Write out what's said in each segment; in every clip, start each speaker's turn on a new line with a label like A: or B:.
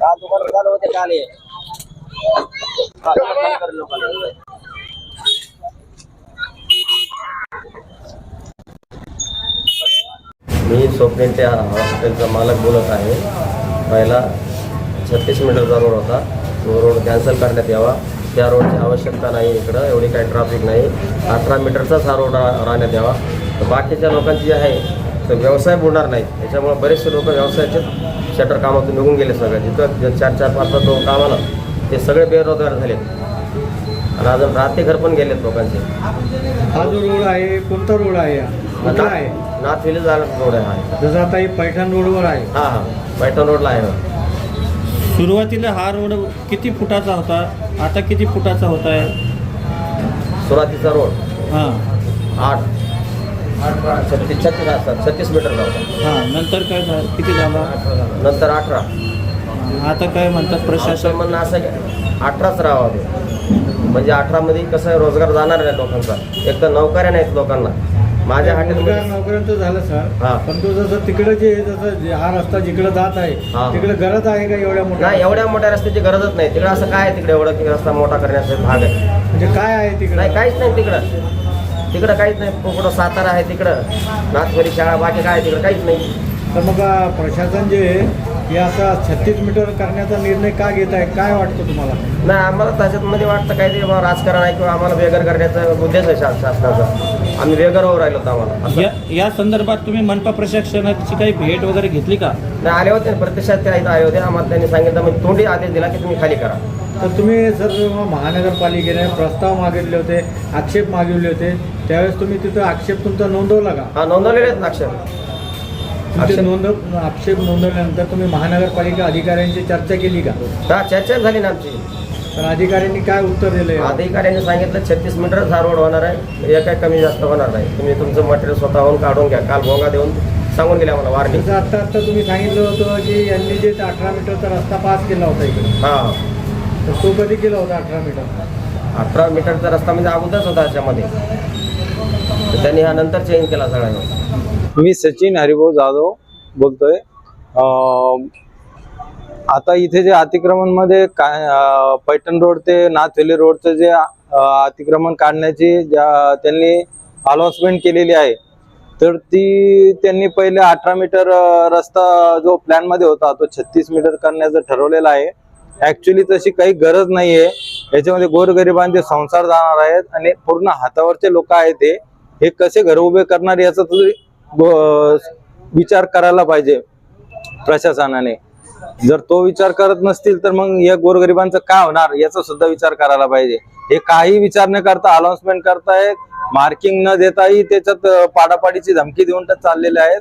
A: काल दुकान चालू होते काल हे. लोकांना.
B: मी स्वप्नील हॉस्टेलचा मालक बोलत आहे. पहिला छत्तीस मीटरचा रोड होता. तो रोड कॅन्सल करण्यात यावा. त्या रोडची आवश्यकता नाही इकडं. एवढी काही ट्रॅफिक नाही. अठरा मीटरचाच हा रोड राहण्यात यावा. तर बाकीच्या लोकांची जी आहे तर व्यवसाय बुडणार नाही. त्याच्यामुळे बरेचसे लोक व्यवसायाचे शटर कामातून निघून गेले सगळे. जिथं चार चार पाच पाच लोक कामाला ते सगळे बेरोजगार झाले आणि अजून रात्री घर पण गेलेत लोकांचे.
C: हा जो रोड आहे कोणता रोड आहे
B: नाथ विलेज रोड आहे. हा
C: जसं आता हे पैठण रोडवर आहे.
B: हां हां. पैठण रोडला आहे.
D: सुरुवातीला हा रोड किती फुटाचा होता? आता किती फुटाचा होत आहे
B: सुरुवातीचा रोड?
D: हां.
B: आठ. छत्तीस छत्तीस असतात छत्तीस मीटरचा होता
D: हां नंतर काय झालं किती झाला?
B: नंतर अठरा.
D: आता काय म्हणतात प्रशासन?
B: म्हणणं असं आहे की अठराच राहावा तो म्हणजे अठरामध्ये कसं आहे रोजगार जाणार नाही लोकांचा. एक तर नोकऱ्या नाहीत लोकांना. माझ्या हॉटेलमध्ये
C: नोकऱ्यांचं झालं
B: हा.
C: सर पण तो जसं तिकडे जे जसं जे हा रस्ता जिकडे जात आहे
B: हा.
C: तिकडे गरज आहे का एवढ्या मोठ्या
B: नाही एवढ्या मोठ्या रस्त्याची गरजच नाही. तिकडे असं काय आहे तिकडे एवढं की रस्ता मोठा करण्याचा भाग आहे?
C: म्हणजे काय आहे
B: नाही
C: तिकडे
B: काहीच नाही तिकडं. तिकडं काहीच नाही. कुठं सातारा आहे तिकडं. नाथवरी शाळा बाकी काय आहे तिकडं? काहीच नाही.
C: तर मग प्रशासन जे आहे हे असा छत्तीस मीटर करण्याचा निर्णय का घेत आहे? काय वाटतं तुम्हाला?
B: नाही आम्हाला त्याच्यामध्ये वाटतं काहीतरी बा राजकारण आहे किंवा आम्हाला बेघर करण्याचा उद्देश आहे शा- शासनाचा. आम्ही बेघर होऊ राहिलो होतो आम्हाला असं.
D: या या संदर्भात तुम्ही मनपा प्रशासनाची काही भेट वगैरे घेतली का?
B: नाही आले होते ना, प्रत्यक्षात त्या इथं आले होते. आम्हाला त्यांनी सांगितलं म्हणजे तोंडी आदेश दिला की तुम्ही खाली करा.
C: तर तुम्ही सर जेव्हा महानगरपालिकेने प्रस्ताव मागितले होते आक्षेप मागितले होते त्यावेळेस तुम्ही तिथं आक्षेप तुमचा नोंदवला का?
B: हा नोंदवलेले आहेत ना अक्षर आक्षेप-
C: नोंद आक्षेप नोंदवल्यानंतर तुम्ही महानगरपालिका अधिकाऱ्यांची चर्चा केली का?
B: हा चर्चा झाली ना आमची.
C: तर अधिकाऱ्यांनी काय उत्तर दिलं
B: अधिकाऱ्यांनी सांगितलं छत्तीस मीटरच हा रोड होणार आहे काय कमी जास्त होणार नाही. तुम्ही तुमचं मटेरियल स्वतःहून काढून घ्या काल भोंगा देऊन सांगून गेले आम्हाला वार्निंग
C: जसं आत्ता आत्ता तुम्ही सांगितलं होतं की यांनी जे अठरा मीटरचा रस्ता पास केला होता इकडे.
B: हा.
C: तर तो कधी केला होता अठरा मीटर?
B: अठरा मीटरचा रस्ता म्हणजे अगोदरच होता याच्यामध्ये. तर त्यांनी हा नंतर चेंज केला सगळ्यांना.
E: मी सचिन हरिभाऊ जाधव बोलतोय. आता इथे जे अतिक्रमणमध्ये काय पैठण रोड ते नाथवेली रोडचं जे अतिक्रमण काढण्याची ज्या त्यांनी अनाउन्समेंट केलेली आहे तर ती त्यांनी पहिले अठरा मीटर रस्ता जो प्लॅनमध्ये होता तो छत्तीस मीटर करण्याचं ठरवलेला आहे ऍक्च्युली तशी काही गरज नाहीये. याच्यामध्ये गोरगरिबांचे संसार जाणार आहेत आणि पूर्ण हातावरचे लोक आहेत ते हे कसे घर उभे करणार याचा तरी विचार करायला पाहिजे प्रशासनाने. जर तो विचार करत नसतील तर मग या गोरगरिबांचं काय होणार? याचा सुद्धा विचार करायला पाहिजे. हे काही विचार न करता अनाउन्समेंट करतायत. मार्किंग न देताही त्याच्यात पाडापाडीची धमकी देऊन चाललेले आहेत.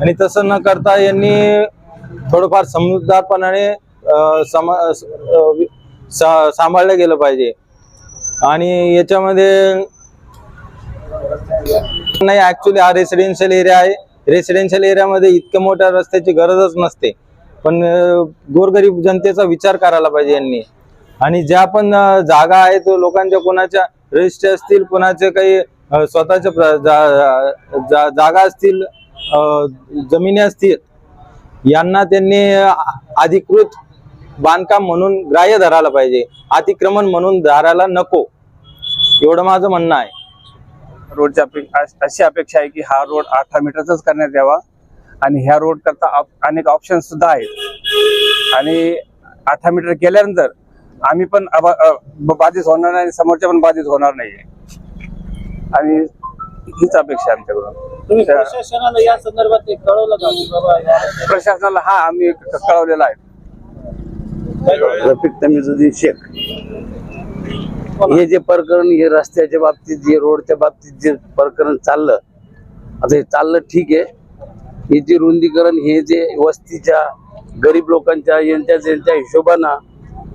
E: आणि तसं न करता यांनी थोडंफार समजदारपणाने समा वि- सा- सांभाळलं गेलं पाहिजे. आणि याच्यामध्ये नाही ऍक्च्युली हा रेसिडेन्शियल एरिया आहे. रेसिडेन्शियल एरियामध्ये इतक्या मोठ्या रस्त्याची गरजच नसते. पण गोरगरीब जनतेचा विचार करायला पाहिजे यांनी. आणि ज्या पण जागा आहेत लोकांच्या कोणाच्या रजिस्ट्री असतील कोणाचे काही स्वतःच्या जा- जा- जागा असतील जमिनी असतील यांना त्यांनी अधिकृत बांधकाम म्हणून ग्राह्य धरायला पाहिजे. अतिक्रमण म्हणून धरायला नको. एवढं माझं म्हणणं आहे.
F: रोडची अपे- अश- अपेक्षा आहे की हा रोड अठरा मीटरचाच करण्यात यावा. आणि ह्या रोड करता अनेक ऑप्शन सुद्धा आहेत. आणि अठरा मीटर केल्यानंतर आम्ही पण बाधित होणार नाही आणि समोरच्या पण बाधित होणार नाहीये. आणि हीच अपेक्षा आहे आमच्याकडून.
A: प्रशासनाला या संदर्भात ते कळवलं का की बाबा या-
F: प्रशासनाला हा आम्ही कळवलेला आहे.
G: रफिक तमीजुद्दीन शेख. हे जे प्रकरण हे रस्त्याच्या बाबतीत जे रोडच्या बाबतीत जे प्रकरण चाललं आता हे चाललं ठीक आहे. हे जे रुंदीकरण हे जे वस्तीच्या गरीब लोकांच्या यांच्या यांच्या हिशोबानं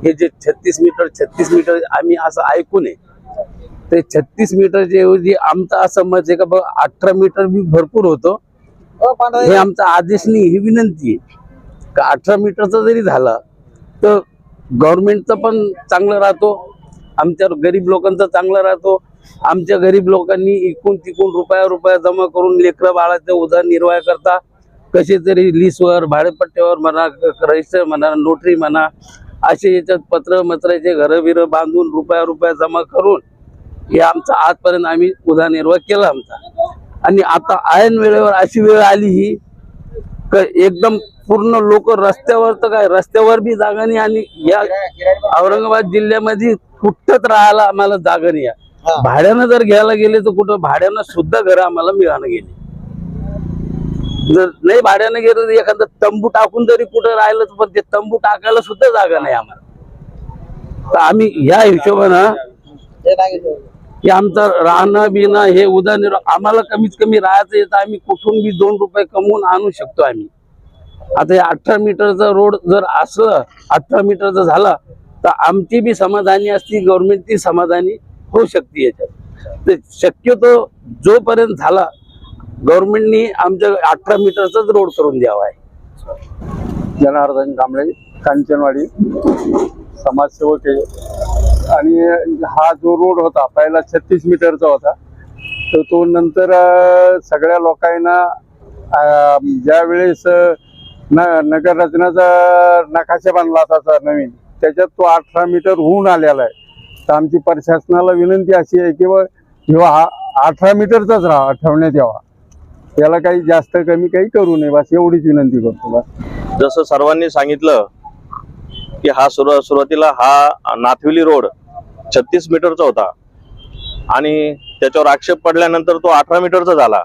G: हे जे छत्तीस मीटर छत्तीस मीटर आम्ही असं ऐकून आहे. ते छत्तीस मीटरच्या ऐवजी आमचा असं मत आहे का बघ अठरा मीटर बी भरपूर होतो. हे आमचा आदेश नाही ही विनंती आहे. का अठरा मीटरचा जरी झाला तर गव्हर्नमेंटचं पण चांगलं राहतो. आमच्या गरीब लोकांचा चांगला राहतो. आमच्या गरीब लोकांनी इकून तिकून रुपया रुपया जमा करून लेकरं बाळाचा उदरनिर्वाह करता. कसे तरी लिस्टवर भाडेपट्ट्यावर म्हणा रजिस्टर म्हणा नोटरी म्हणा असे याच्यात पत्र मत्राचे घरं बिरं बांधून रुपया रुपया जमा करून हे आमचा आजपर्यंत आम्ही उदरनिर्वाह केला आमचा. आणि आता ऐन वेळेवर अशी वेळ आली ही क- एकदम पूर्ण लोक रस्त्यावर तर काय रस्त्यावर बी जागा नाही आणि या औरंगाबाद जिल्ह्यामध्ये कुठंच राहायला आम्हाला जागा नाही आहे. भाड्यानं जर घ्यायला गेले तर कुठं? भाड्यानं सुद्धा घर आम्हाला मिळालं गेले. जर नाही भाड्यानं गेलं तर एखादं तंबू टाकून जरी कुठं राहिलं तर पण ते तंबू टाकायला सुद्धा जागा नाही आम्हाला. तर आम्ही ह्या हिशोबानं की आमचं राहणं बिणं हे उदरनिर्वाह आम्हाला कमीत कमी राहायचं येतं आम्ही कुठून बी दोन रुपये कमवून आणू शकतो आम्ही. आता हे अठरा मीटरचा रोड जर असलं अठरा मीटरचा झाला तर आमची बी समाधानी असती गव्हर्नमेंटची समाधानी होऊ शकते याच्यात. तर शक्यतो जोपर्यंत झाला गव्हर्नमेंटनी आमच्या अठरा मीटरचाच रोड करून द्यावा आहे.
H: जनार्दन कांबळे कांचनवाडी समाजसेवक आणि हा जो रोड होता पहिला छत्तीस मीटरचा होता तर तो नंतर सगळ्या लोकांना ज्यावेळेस न नगर रचनाचा नकाशा बांधला होता नवीन त्याच्यात तो अठरा मीटर होऊन आलेला आहे. तर आमची प्रशासनाला विनंती अशी आहे की बा किंवा हा अठरा मीटरचाच राहा ठेवण्यात यावा. याला काही जास्त कमी काही करू नये बस एवढीच विनंती करतो बस.
I: जसं सर्वांनी सांगितलं की हा सुरू सुरुवातीला हा नाथविली रोड छत्तीस मीटरचा होता. आणि त्याच्यावर आक्षेप पडल्यानंतर तो अठरा मीटरचा झाला.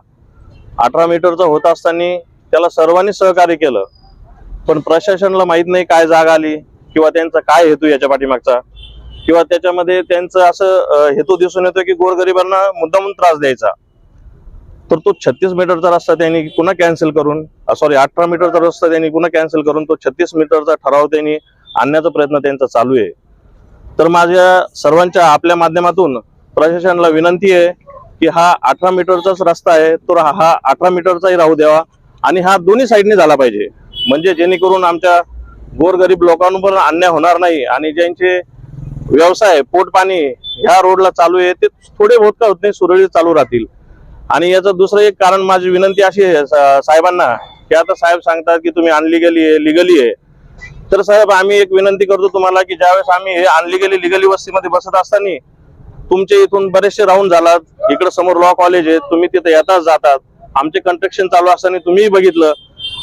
I: अठरा मीटरचा होत असताना त्याला सर्वांनी सहकार्य केलं. पण प्रशासनाला माहीत नाही काय जागा आली. किंवा त्यांचा काय हेतू याच्या पाठीमागचा? किंवा त्याच्यामध्ये त्यांचं असं हेतू दिसून येतो की गोरगरिबांना मुद्दामून त्रास द्यायचा. तर तो छत्तीस मीटरचा रस्ता त्यांनी पुन्हा कॅन्सल करून सॉरी अठरा मीटरचा रस्ता त्यांनी पुन्हा कॅन्सल करून तो छत्तीस मीटरचा ठराव त्यांनी आणण्याचा प्रयत्न त्यांचा चालू आहे. तर माझ्या सर्वांच्या आपल्या माध्यमातून प्रशासनाला विनंती आहे की हा अठरा मीटरचाच रस्ता आहे तर हा हा अठरा मीटरचाही राहू द्यावा आणि हा दोन्ही साईडने झाला पाहिजे. म्हणजे जेणेकरून आमच्या गोरगरीब लोकांवर पण अन्याय होणार नाही आणि ज्यांचे व्यवसाय पोटपाणी ह्या रोडला चालू आहे ते थोडे बहुत का होत नाही सुरळीत चालू राहतील. आणि याचं दुसरं एक कारण माझी विनंती अशी आहे साहेबांना की आता साहेब सांगतात की तुम्ही अनलिगली आहे लिगली आहे. तर साहेब आम्ही एक विनंती करतो तुम्हाला की ज्यावेळेस आम्ही हे अनलिगली लिगली वस्तीमध्ये बसत असताना तुमचे इथून बरेचसे राहून झालात इकडे समोर लॉ कॉलेज आहे तुम्ही तिथे येताच जातात. आमचे कंस्ट्रक्शन चालू असताना तुम्हीही बघितलं.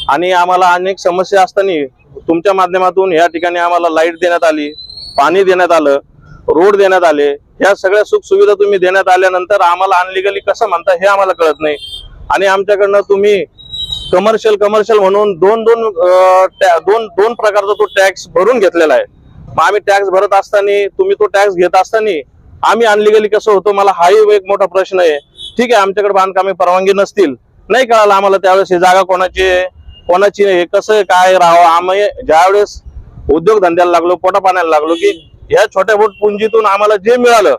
I: आणि आम्हाला अनेक समस्या असताना तुमच्या माध्यमातून या ठिकाणी आम्हाला लाइट देण्यात आली पाणी देण्यात आलं रोड देण्यात आले. ह्या सगळ्या सुखसुविधा तुम्ही देण्यात आल्यानंतर आम्हाला अनलिगली कसं म्हणता हे आम्हाला कळत नाही. आणि आमच्याकडनं तुम्ही कमर्शियल कमर्शियल म्हणून दोन दोन टॅ- दोन दोन प्रकारचा तो टॅक्स भरून घेतलेला आहे. मग आम्ही टॅक्स भरत असताना तुम्ही तो टॅक्स घेत असताना आम्ही अनलिगली कसं होतो? मला हाही एक मोठा प्रश्न आहे. ठीक आहे आमच्याकडे बांधकामे परवानगी नसतील. नाही कळालं आम्हाला त्यावेळेस ही जागा कोणाची आहे? कोणाची हे कसं काय राहावं? आम्ही ज्यावेळेस उद्योगधंद्याला लागलो पोटा पाण्याला लागलो की ह्या छोट्या मोठ पुंजीतून आम्हाला जे मिळालं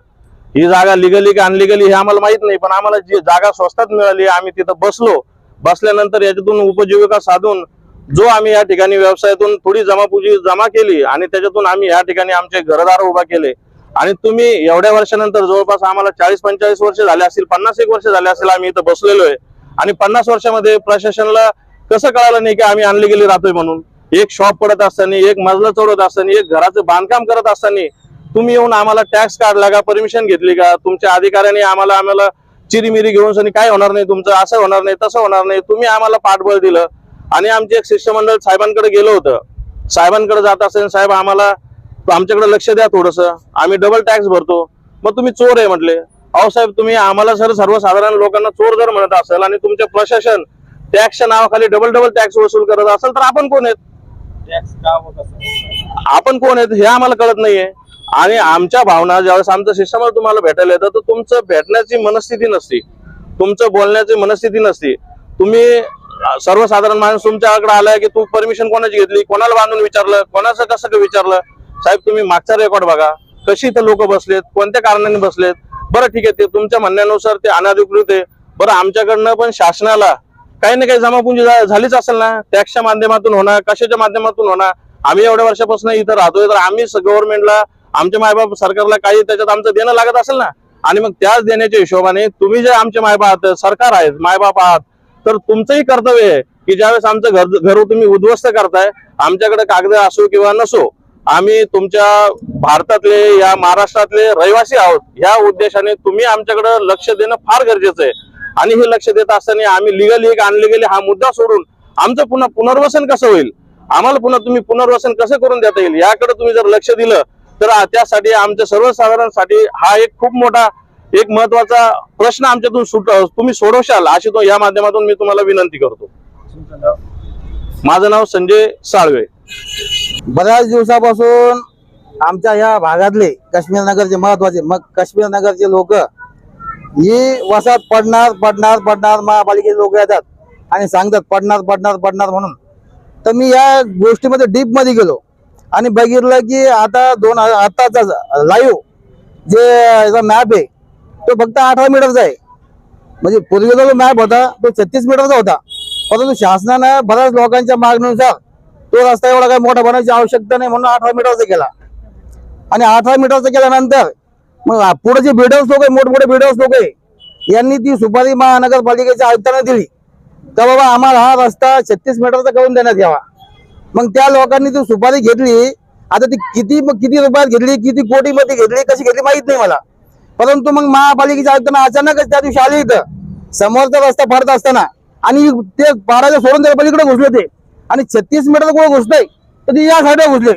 I: ही जागा लिगली का अनलिगली हे आम्हाला माहीत नाही पण आम्हाला जी जागा स्वस्तात मिळाली आम्ही तिथं बसलो. बसल्यानंतर याच्यातून उपजीविका साधून जो आम्ही या ठिकाणी व्यवसायातून थोडी जमापुजी जमा केली आणि त्याच्यातून आम्ही या ठिकाणी आमचे घरदार उभा केले. आणि तुम्ही एवढ्या वर्षानंतर जवळपास आम्हाला चाळीस पंचेचाळीस वर्ष झाले असतील पन्नास एक वर्ष झाले असेल आम्ही इथं बसलेलो आहे. आणि पन्नास वर्षामध्ये प्रशासनाला कसं कळालं नाही की आम्ही आणली गेले राहतोय म्हणून? एक शॉप पडत असताना एक मजला चढवत असताना एक घराचं बांधकाम करत असताना तुम्ही येऊन आम्हाला टॅक्स काढला का परमिशन घेतली का? तुमच्या अधिकाऱ्यांनी आम्हाला आम्हाला चिरीमिरी घेऊन सनी काय होणार नाही तुमचं? असं होणार नाही तसं होणार नाही. तुम्ही आम्हाला पाठबळ दिलं. आणि आमचे एक शिष्टमंडळ साहेबांकडे गेलो होतं. साहेबांकडे जात असेल साहेब आम्हाला आमच्याकडे लक्ष द्या थोडस. आम्ही डबल टॅक्स भरतो. मग तुम्ही चोर आहे म्हटले. अहो साहेब तुम्ही आम्हाला सर सर्वसाधारण लोकांना चोर जर म्हणत असेल आणि तुमचे प्रशासन टॅक्सच्या नावाखाली डबल डबल टॅक्स वसूल करत असेल तर आपण कोण आहेत? आपण कोण आहेत हे आम्हाला कळत नाहीये. आणि आमच्या भावना ज्यावेळेस आमचं शिष्टमंडळ तुम्हाला भेटायला येतं तर तुमचं भेटण्याची मनस्थिती नसती. तुमचं बोलण्याची मनस्थिती नसती. तुम्ही सर्वसाधारण माणूस तुमच्याकडे आलाय की तू परमिशन कोणाची घेतली? कोणाला बांधून विचारलं? कोणाचं कसं काय विचारलं? साहेब तुम्ही मागचा रेकॉर्ड बघा. कशी इथं लोक बसलेत? कोणत्या कारणाने बसलेत? बरं ठीक आहे. ते तुमच्या म्हणण्यानुसार ते अनाधिकृत आहे. बरं आमच्याकडनं पण शासनाला काही ना काही जमापुंजी झालीच असेल ना. टॅक्सच्या माध्यमातून होणार कशाच्या माध्यमातून होणार? आम्ही एवढ्या वर्षापासून इथं राहतोय तर आम्ही गव्हर्नमेंटला आमच्या मायबाप सरकारला काही त्याच्यात आमचं देणं लागत असेल ना. आणि मग त्याच देण्याच्या हिशोबाने तुम्ही जे आमचे मायबाप आहात सरकार आहेत मायबाप आहात तर तुमचंही कर्तव्य आहे की ज्यावेळेस आमचं घर घर तुम्ही उद्ध्वस्त करताय आमच्याकडे कागद असो किंवा नसो आम्ही तुमच्या भारतातले या महाराष्ट्रातले रहिवासी आहोत. ह्या उद्देशाने तुम्ही आमच्याकडे लक्ष देणं फार गरजेचं आहे. आणि हे लक्ष देत असताना आम्ही लिगली आणले गेले हा मुद्दा सोडून आमचं पुन्हा पुनर्वसन कसं होईल? आम्हाला पुन्हा तुम्ही पुनर्वसन कसं करून देता येईल? याकडे तुम्ही जर लक्ष दिलं तर त्यासाठी आमच्या सर्वसाधारणसाठी हा एक खूप मोठा एक महत्त्वाचा प्रश्न आमच्यातून सुट तुम्ही सोडवशाल अशी तो या माध्यमातून मी तुम्हाला विनंती करतो. माझं नाव संजय साळवे.
A: बऱ्याच दिवसापासून आमच्या या भागातले काश्मीर नगरचे महत्त्वाचे मग काश्मीर नगरचे लोक ही वसात पडणार पडणार पडणार महापालिकेचे लोक येतात आणि सांगतात पडणार पडणार पडणार म्हणून. तर मी या गोष्टीमध्ये डीपमध्ये गेलो. आणि बघितलं की आता दोन आताचा लाईव्ह जे याचा मॅप आहे तो फक्त अठरा मीटरचा आहे. म्हणजे पूर्वीचा जो मॅप होता तो छत्तीस मीटरचा होता. परंतु शासनानं बऱ्याच लोकांच्या मागणीनुसार तो रस्ता एवढा काही मोठा बनवायची आवश्यकता नाही म्हणून अठरा मीटरचा केला. आणि अठरा मीटरचा केल्यानंतर मग पुढे जे बिल्डर्स लोक आहे मोठमोठे बिल्डर्स लोक आहे यांनी ती सुपारी महानगरपालिकेच्या आयुक्तांना दिली. तर बाबा आम्हाला हा रस्ता छत्तीस मीटरचा करून देण्यात यावा. मग त्या लोकांनी ती सुपारी घेतली. आता ती किती किती रुपयात घेतली किती कोटीमध्ये घेतली कशी घेतली माहीत नाही मला. परंतु मग महापालिकेच्या आयुक्तांना अचानकच त्या दिवशी आले इथं. समोरचा रस्ता फाडत असताना. आणि ते पाडायला सोडून त्या पलीकडे घुसले ते. आणि छत्तीस मीटर कुठे घुसतंय तर ते या साईडला घुसले.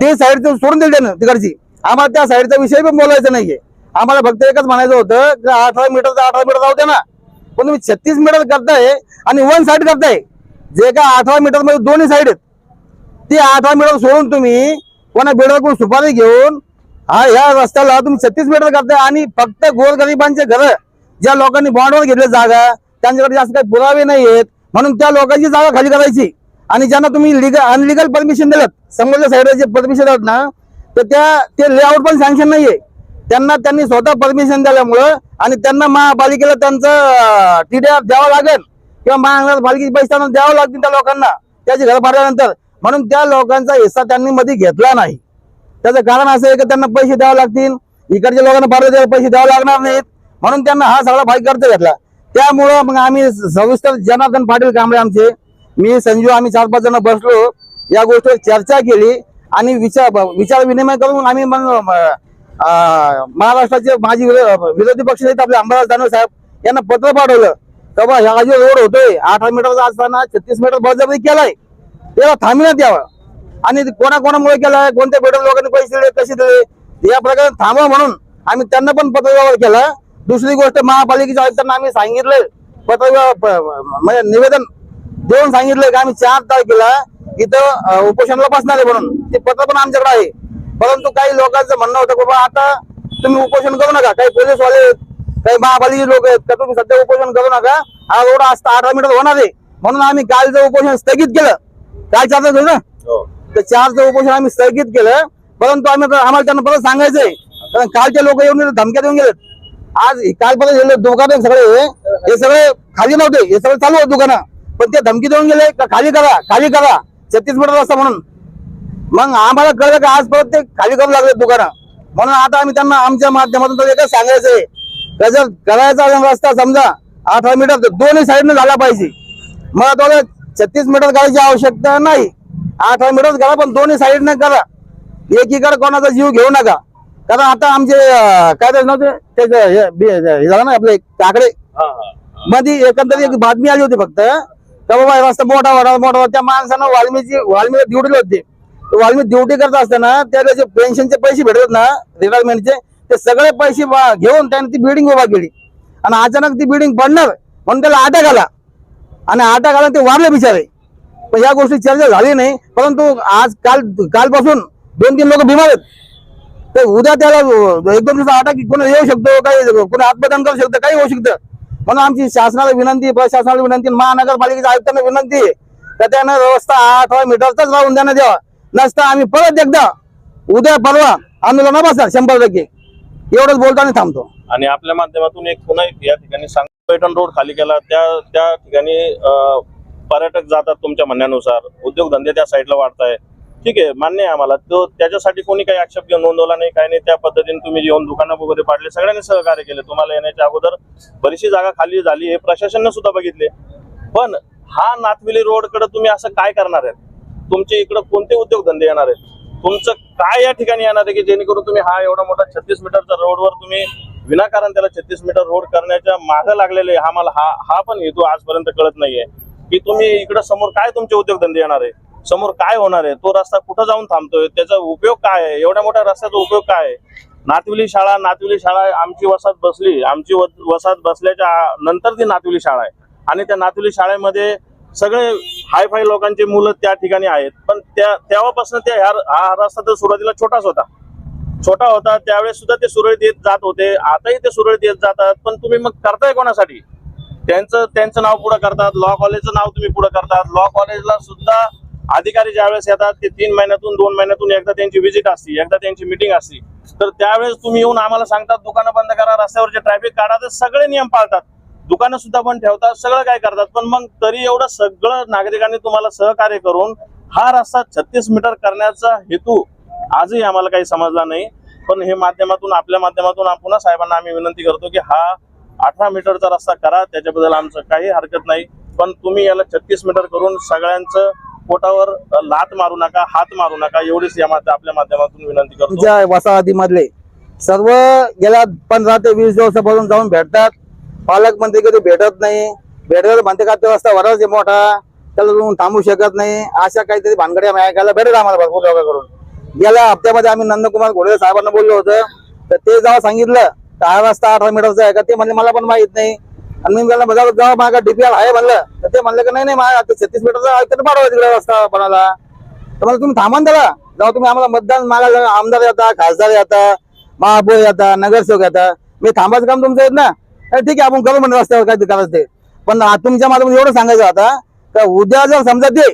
A: ते साईड सोडून दिली त्यानं तिकडची. आम्हाला त्या साईडचा विषय पण बोलायचा नाहीये. आम्हाला फक्त एकच म्हणायचं होतं की अठरा मीटर तर अठरा मीटर जाऊ ना. पण तुम्ही छत्तीस मीटर करताय आणि वन साईड करताय. जे का अठरा मीटरमध्ये दोन्ही साईड आहेत. ते अठरा मीटर सोडून तुम्ही कोणा बिल्डरकडून सुपारी घेऊन हा ह्या रस्त्याला तुम्ही छत्तीस मीटर करताय आणि फक्त गोरगरिबांचे घर ज्या लोकांनी बॉन्डवर घेतले जागा त्यांच्याकडे जास्त काही पुरावे नाही आहेत म्हणून त्या लोकांची जागा खाली करायची. आणि ज्यांना तुम्ही लिगल अनलिगल परमिशन दिलं समोरच्या साईडला जे परमिशन आहेत ना तर त्या ते लेआउट पण सँक्शन नाहीये. त्यांना त्यांनी स्वतः परमिशन दिल्यामुळं आणि त्यांना महापालिकेला त्यांचं टीडीआर द्यावं लागेल. किंवा महानगरपालिकेचे पैसे त्यांना द्यावं लागतील त्या लोकांना. त्याची घर भरल्यानंतर म्हणून त्या लोकांचा हिस्सा त्यांनी मध्ये घेतला नाही. त्याचं कारण असं आहे की त्यांना पैसे द्यावे लागतील. इकडच्या लोकांना फार पैसे द्यावे लागणार नाहीत. म्हणून त्यांना हा सगळा भाई खर्च घेतला. त्यामुळं मग आम्ही सविस्तर जनार्दन पाटील कांबळे आमचे मी संजू आम्ही चार पाच जण बसलो. या गोष्टीवर चर्चा केली. आणि विचार विचार विनिमय करून आम्ही मग महाराष्ट्राचे माजी विरोधी पक्ष नेते आपले अंबादास दानवे साहेब यांना पत्र पाठवलं. का बा ह्या जो रोड होतोय अठरा मीटरचा असताना छत्तीस मीटर बळजबरी केलाय. त्याला थांबण्यात यावं. आणि ते कोणाकोणामुळे केलाय कोणत्या पेट्रोल लोकांनी पैसे दिले कसे दिले या प्रकारे थांबवा म्हणून आम्ही त्यांना पण पत्र व्यवहार केला. दुसरी गोष्ट महापालिकेच्या आयुक्तांना आम्ही सांगितलं पत्रव्यवहार म्हणजे निवेदन देऊन सांगितलंय की आम्ही चार तारखेला इथं उपोषणाला बसणार आहे म्हणून. ते पत्र पण आमच्याकडे आहे. परंतु काही लोकांचं म्हणणं होतं बाबा आता तुम्ही उपोषण करू नका. काही पोलीसवाले आहेत काही महापालिकेचे लोक आहेत का तुम्ही सध्या उपोषण करू नका? हा रोड असता अठरा मीटर होणार आहे. म्हणून आम्ही कालचं उपोषण स्थगित केलं. काल चार तारखेला ना? तर चारचं उपोषण आम्ही स्थगित केलं. परंतु आम्ही आम्हाला त्यांना परत सांगायचंय कारण कालचे लोक येऊन धमक्या देऊन गेलेत. आज कालपर्यंत गेले दुकान सगळे हे सगळे खाली नव्हते हे सगळे चालू होते दुकानं. पण ते धमकी देऊन गेले का खाली करा खाली करा. छत्तीस मीटर रस्ता म्हणून. मग आम्हाला कळलं का आज परत ते खाली करू लागले दुकानं. म्हणून आता आम्ही त्यांना आमच्या माध्यमातून तर एकच सांगायचं आहे. जर करायचा रस्ता समजा अठरा मीटर दोन्ही साईडने झाला पाहिजे. मला थोडं छत्तीस मीटर करायची आवश्यकता नाही. अठरा मीटर करा पण दोन्ही साईडने करा. एकीकडे कोणाचा जीव घेऊ नका. कारण आता आमचे काय ते नव्हते? त्याचं हे झालं ना आपले काकडे? मध्ये एकंदरीत एक बातमी आली होती फक्त. का बाबा रस्ता मोठा मोठा मोठा त्या माणसानं वाल्मीची वाल्मी ड्युटीला होते. वाल्मी ड्युटी करत असताना त्याला जे पेन्शनचे पैसे भेटत ना रिटायरमेंटचे ते सगळे पैसे घेऊन त्याने ती बिल्डिंग उभा केली. आणि अचानक ती बिल्डिंग पडणार म्हणून त्याला अटॅक आला. आणि अटॅक आला ते वारले बिचारे. पण या गोष्टी चर्चा झाली नाही परंतु आज काल कालपासून दोन तीन लोक बिमार आहेत. तर उद्या त्याला एक दोन दिवस अटॅक कोणी येऊ शकतो काही कोणी आत्मदान करू शकतं काही होऊ शकतं. म्हणून आमची शासनाला विनंती प्रशासनाला विनंती महानगरपालिकेच्या आयुक्तांना विनंती आहे. तर त्यानं व्यवस्था अठरा मीटरचाच राहून देण्यात द्यावा नसता आम्ही परत एकदा उद्या परवा आंदोलन बसणार शंभर टक्के एवढंच बोलताना थांबतो.
I: आणि आपल्या माध्यमातून एक पुन्हा या ठिकाणी सांग पैठण रोड खाली केला त्या त्या ठिकाणी पर्यटक जातात तुमच्या म्हणण्यानुसार. उद्योगधंदे त्या साईडला वाढताय. ठीक आहे मान्य आहे आम्हाला. तो त्याच्यासाठी कोणी काही आक्षेप घेऊन नोंदवला नाही काही नाही. त्या पद्धतीने तुम्ही येऊन दुकानं वगैरे पाडले सगळ्यांनी सहकार्य केले. तुम्हाला येण्याच्या अगोदर बरीचशी जागा खाली झाली हे प्रशासनने सुद्धा बघितले. पण हा नाथविली रोडकडे तुम्ही असं काय करणार आहेत? तुमचे इकडे कोणते उद्योगधंदे येणार आहेत? तुमचं काय या ठिकाणी येणार आहे की जेणेकरून तुम्ही हा एवढा मोठा छत्तीस मीटरचा रोडवर तुम्ही विनाकारण त्याला छत्तीस मीटर रोड करण्याच्या मागे लागलेले हा मला हा हा पण हेतू आजपर्यंत कळत नाहीये. की तुम्ही इकडे समोर काय तुमचे उद्योगधंदे येणार आहे? समोर काय होणार आहे? तो रस्ता कुठं जाऊन थांबतोय? त्याचा उपयोग काय आहे? एवढ्या मोठ्या रस्त्याचा उपयोग काय आहे? नातविली शाळा नातविली शाळा आमची वसाहत बसली. आमची व- वसाहत बसल्याच्या नंतर ती नातविली शाळा आहे. आणि त्या नातविली शाळेमध्ये सगळे हायफाय लोकांचे मुलं त्या ठिकाणी आहेत. पण त्या तेव्हापासून त्या हा रस्ता तर सुरुवातीला छोटाच होता. छोटा होता त्यावेळेस सुद्धा ते सुरळीत येत जात होते. आताही ते सुरळीत येत जातात. पण तुम्ही मग करताय कोणासाठी? त्यांचं त्यांचं नाव पुढे करतात. लॉ कॉलेजचं नाव तुम्ही पुढे करतात. लॉ कॉलेजला सुद्धा अधिकारी ज्यावेळेस येतात ते तीन महिन्यातून दोन महिन्यातून एकदा त्यांची व्हिजिट असते. एकदा त्यांची मिटिंग असते. तर त्यावेळेस तुम्ही येऊन आम्हाला सांगतात दुकानं बंद करा रस्त्यावरचे ट्रॅफिक काढा. तर सगळे नियम पाळतात. दुकानं सुद्धा पण ठेवतात सगळं काय करतात पण मग तरी एवढं सगळं नागरिकांनी तुम्हाला सहकार्य करून हा रस्ता छत्तीस मीटर करण्याचा हेतू आजही आम्हाला काही समजला नाही. पण हे माध्यमातून आपल्या माध्यमातून आपण पुन्हा साहेबांना आम्ही विनंती करतो की हा अठरा मीटरचा रस्ता करा त्याच्याबद्दल आमचं काही हरकत नाही. पण तुम्ही याला छत्तीस मीटर करून सगळ्यांचं पोटावर लात मारू नका हात मारू नका एवढीच या आपल्या माध्यमातून विनंती करतो.
A: वसाहतीमधले. सर्व गेल्या पंधरा ते वीस दिवसापासून जाऊन भेटतात. पालकमंत्री कधी भेटत नाही. भेटत म्हणते का तो रस्ता वरच आहे मोठा. त्याला तुम्ही थांबू शकत नाही. अशा काहीतरी भानगड्या ऐकायला भेटत आम्हाला भरपूर लोकांकडून. गेल्या हप्त्यामध्ये आम्ही नंदकुमार घोडे साहेबांना बोललो होतं. तर ते जेव्हा सांगितलं तर हा रस्ता अठरा मीटरचा आहे का? ते म्हणले मला पण माहीत नाही. आणि मी त्याला बघा जेव्हा माझा डीपीआर आहे म्हणलं तर ते म्हणलं की नाही नाही माझ्या छत्तीस मीटरचा आहे तर पाठवा तिकडे रस्ता बनायला तर मला तुम्ही थांबा त्याला. जेव्हा तुम्ही आम्हाला मतदान मागायला आमदार येता खासदार येता महापौर येता नगरसेवक येता मी थांबायचं काम तुमचं येत ना. ठीक आहे आपण करू म्हणत रस्त्यावर काय करायचं ते. पण तुमच्या माझं एवढं सांगायचं आता का उद्या जर समजा ते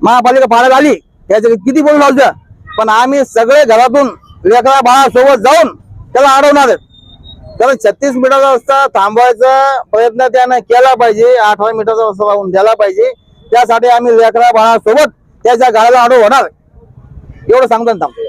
A: महापालिका फाळायला आली त्याच्या किती बोलून लावचं पण आम्ही सगळे घरातून लेकरा बाळासोबत जाऊन त्याला अडवणार कारण छत्तीस मीटरचा रस्ता थांबवायचा प्रयत्न त्यानं केला पाहिजे अठरा मीटरचा रस्ता लावून द्यायला पाहिजे. त्यासाठी आम्ही लेकरा बाळासोबत त्याच्या गाड्याला अडव होणार एवढं सांगतो ना थांबतो.